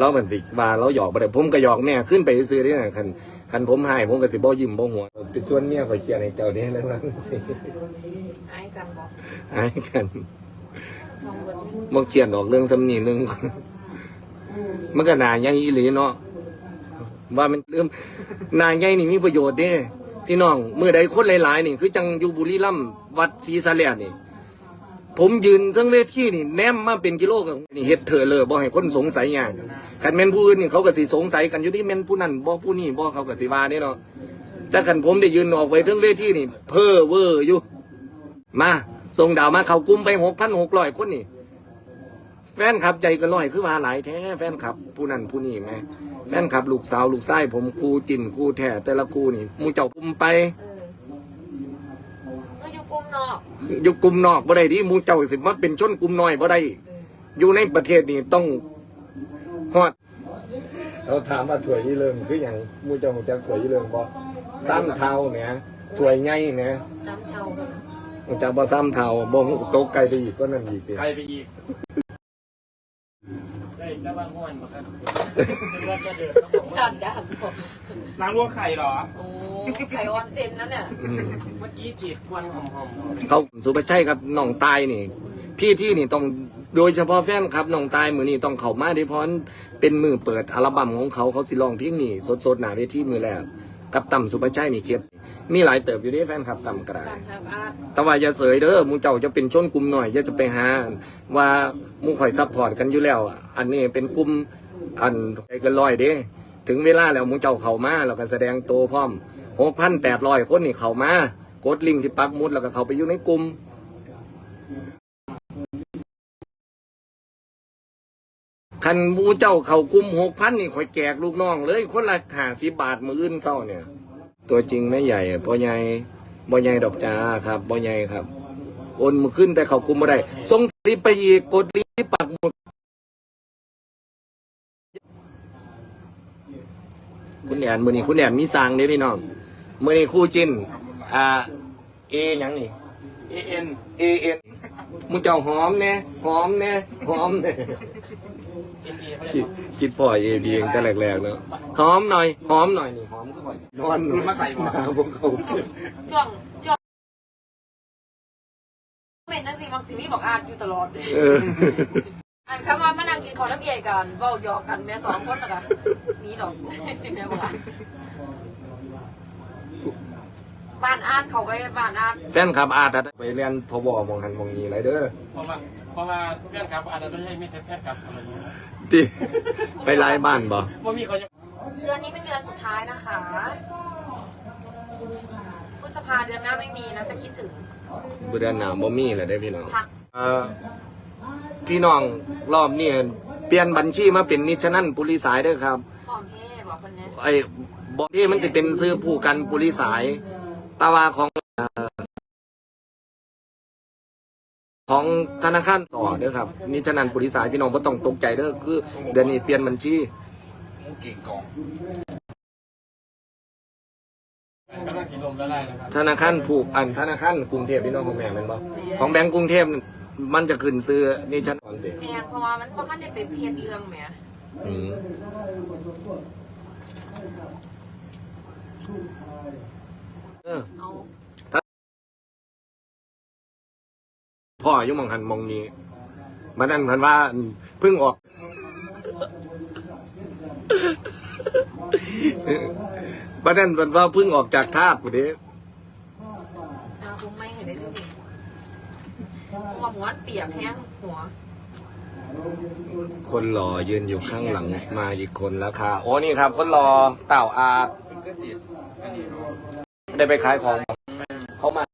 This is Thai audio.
เราเป็นสิว่าเราหยอกบ่ได้ผมก็หยอกแม่ขึ้นไปซื้อนี่น่ะคันคันผมให้ผมก็สิบ่ยิ้มบ่หัวเป็นส่วนเมียข่อยเครียดให้เจ้านี่แล้วว่าสิไอ้กันบอกอายกันลองเบิดนี่บ่เครียดดอกเรื่องสำนีหนึงมันก็น่าใหญ่อีหลีเนาะว่ามันเริ่มน่าใหญ่นี่มีประโยชน์เด้พี่น้องมื้อใดคนหลายๆนี่ คือจังอยู่บุรีรัมย์วัดศรีสะแลดนี่ ผมยืนทั้งเวทีนี่แนมมาเป็นกิโลกับนี่เฮ็ดเถอเลยบ่ให้คนสงสัยอย่างคันแม่นผู้อื่นนี่เขาก็สิสงสัยกันอยู่ที่แม่นผู้นั้นบ่ผู้นี้บ่เขาก็สิว่านี่เนาะแต่คันผมได้ยืนออกไปทั้งเวทีนี่ เพ้อเวอร์อยู่ มาส่งดาวมาเขากุมไป6,600คนนี่ แฟนขับใจก็ร้อยคือว่าหลายแท้แฟนขับ ผู้นั้นผู้นี้แหมแฟนขับลูกสาวลูกชายผมครูจินครูแท้แต่ละครูนี่มูเจ้ากลุ่มไป ก็อยู่กลุ่มนอก อยู่กลุ่มนอกบ่ได้ดิหมูเจ้าสิมาเป็นชนกลุ่มน้อยบ่ได้เอออยู่ในประเทศนี่ต้องฮอดเราถามว่าถวยยี่เริงคืออย่างหมูเจ้าหมูเจ้าถวยยี่เริงบ่ซ้ำเท้าเนี่ยถวยใหญ่เนี่ยซ้ำเท่ากันหมูเจ้าบ่ซ้ำเท้าบ่ฮู้ตกไกลไปอีกก็นั่นอีกติใครไปอีก ได้จะว่าง่วนมาครับ ว่าจะเดินต้องบอกว่าดันดันบอกน้ำลวกไข่เหรอ โอ้ ไข่ออนเซนนั่นเนี่ยอืมเมื่อกี้ฉีดควันหอมเขาสุภาชัยครับน้องตายนี่ พี่ที่นี่ต้องโดยเฉพาะแฟนครับน้องตายมือนี่ต้องเข้ามาที่พรเป็นมือเปิดอัลบั้มของเขาเขาสิร้องเพลงนี่สดๆหน้าเวทีมือแรกกับต่ำสุภาชัยนี่เคียบมีหลายเติบอยู่เที่แฟนครับต่ำกระไดการทำอาร์ตแต่ว่าอย่าเสยเด้อหมูเจ้าจะเป็นชนกลุ่มหน่อยอย่าจะไปหา ว่าหมูข่อยซัพพอร์ตกันอยู่แล้ว อันนี้เป็นกลุ่มอันใจเกันร้อยเด้ ถึงเวลาแล้วหมูเจ้าเข้ามาแล้วก็แสดงตัวพร้อม หกพันแปดร้อยคนนี่เข้ามากดลิงก์ที่ปักมุดแล้วก็เข้าไปอยู่ในกลุ่มคันหมูเจ้าเขากลุ่มหกพันนี่ข่อยแจกลูกน้องเลยคนละห้าสิบบาทมืออื่นเศร้าเนี่ย ตัวจริงไม่ใหญ่พ่อใหญ่บ่ใหญ่ดอกจ้าครับบ่ใหญ่ครับโอนมือขึ้นแต่เขากุมบ่ได้ส่งสลิปไปอีกกดลิปปักหมุดคุณแอนมือนี้คุณแอนมีสางเด้พี่น้อง มือนี้คู่จิ้น อ่า เอหยังนี่ๆ A N เอเอ็นมึงเจ้าหอมแน่หอมแน่หอมแน่ N A เขาเรีคิยดกคิดปล่อยเอบีเองแต่แรกๆเนาะหอมหน่อยหอมหน่อยนี่หอมก็หน่อยนอนมาใส่หมอหน้าพวกเขาช่วงช่วงเป็นนั่นสิมักซิมีบอกอาร์ตอยู่ตลอด เอออันคำว่ามานั่งกินข้าวน้ำเย็นกันเว้าหยอกกันแม่สองคนแล้วกันหนี่ดอก สิแม่บอกอะ บ้านอาร์ตเขาไปบ้านอาร์ตแฟนคลับอาจจะไปเรียนพบมองหันมองนี้ไรเด้อเพราะว่าเพราะว่าแฟนคลับอาจจะไม่ให้มีแต่แฟนคลับอะไรอย่างเงี้ยที่ไปไล่บ้านบ่ว่ามีเขาจะเดือนนี้เป็นเดือนสุดท้ายนะคะพฤษภาเดือนหน้าไม่มีนะจะคิดถึงบุเดือนหนาวบ่มีแหละได้อพี่น้องพักเอ่อพี่น้องรอบนี้เปลี่ยนบัญชีมาเป็นนิชนันปุริสายเด้อครับ หอมเท่บอกคนนี้ไอ้บอกที่มันจะเป็นซื้อผู้กันปุริสายแตาวาของเอ่อของธนาคารต่อเด้อครับนิชนันปุริสายพี่น้องบ่ต้องตกใจเด้อคือ เดือนนี้เปลี่ยนบัญชีมูเก่งกองกำลังกินลมละลายนะครับธนาคารผูกอันธนาคารกรุงเทพพี่น้องของแม่แม่นบ่ของแบงก์กรุงเทพมันจะขึ้นซื้อนิชนันเด้แม่เพราะว่ามันเพราะขั้นได้ไปเพียรเรื่องแหมอืมเออเอา พ่ออยุ่หมองหันมองนี้มันนั่นพันว่าเพิ่งออกมันนั่นพันว่าเพิ่งออกจากท่ากูเด้ซาคงไม่เห็นได้ด้วยหัวหัวเปียกแห้งหัว คนหล่อยืนอยู่ข้างหลังมาอีกคนแล้วค่ะ โอ้นี่ครับ คนหล่อเต่าอาร์ ได้ไปขายของเขามา